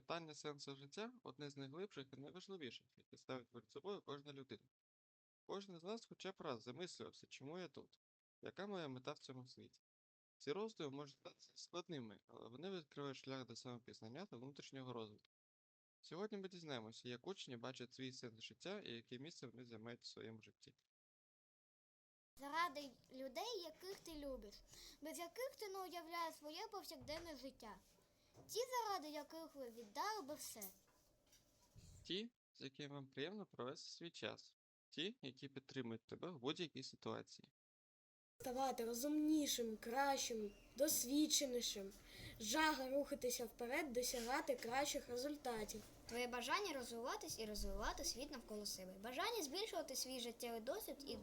Питання сенсу життя одне з найглибших і найважливіших, яке ставить перед собою кожна людина. Кожен з нас хоча б раз замислювався, чому я тут, яка моя мета в цьому світі. Ці роздуми можуть здатися складними, але вони відкривають шлях до самопізнання та внутрішнього розвитку. Сьогодні ми дізнаємося, як учні бачать свій сенс життя і яке місце вони займають в своєму житті. Заради людей, яких ти любиш, без яких ти не уявляєш своє повсякденне життя. Ті, заради яких ви віддали би все. Ті, з якими вам приємно провести свій час, ті, які підтримують тебе в будь-якій ситуації. ставати розумнішим, кращим, досвідченішим, жага рухатися вперед, досягати кращих результатів. Твоє бажання розвиватись і розвивати світ навколо себе. Бажання збільшувати свій життєвий досвід і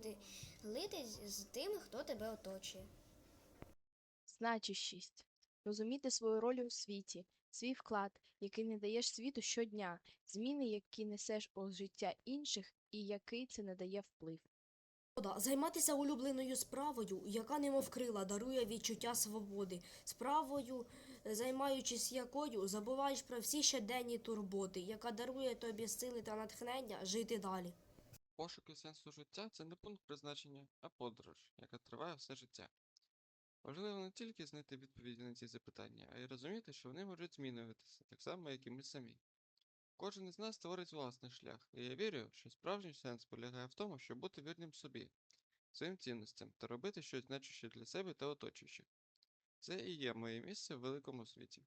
ділитись з тими, хто тебе оточує. Значущість. Розуміти свою роль у світі, свій вклад, який не даєш світу щодня, зміни, які несеш у життя інших, і який це надає вплив. Займатися улюбленою справою, яка немов крила дарує відчуття свободи, справою, е, займаючись якою, забуваєш про всі щоденні турботи, яка дарує тобі сили та натхнення жити далі. Пошуки сенсу життя це не пункт призначення, а подорож, яка триває все життя. Важливо не тільки знайти відповіді на ці запитання, а й розуміти, що вони можуть змінюватися, так само, як і ми самі. Кожен із нас творить власний шлях, і я вірю, що справжній сенс полягає в тому, щоб бути вірним собі, своїм цінностям та робити щось значуще для себе та оточуючих. Це і є моє місце в великому світі.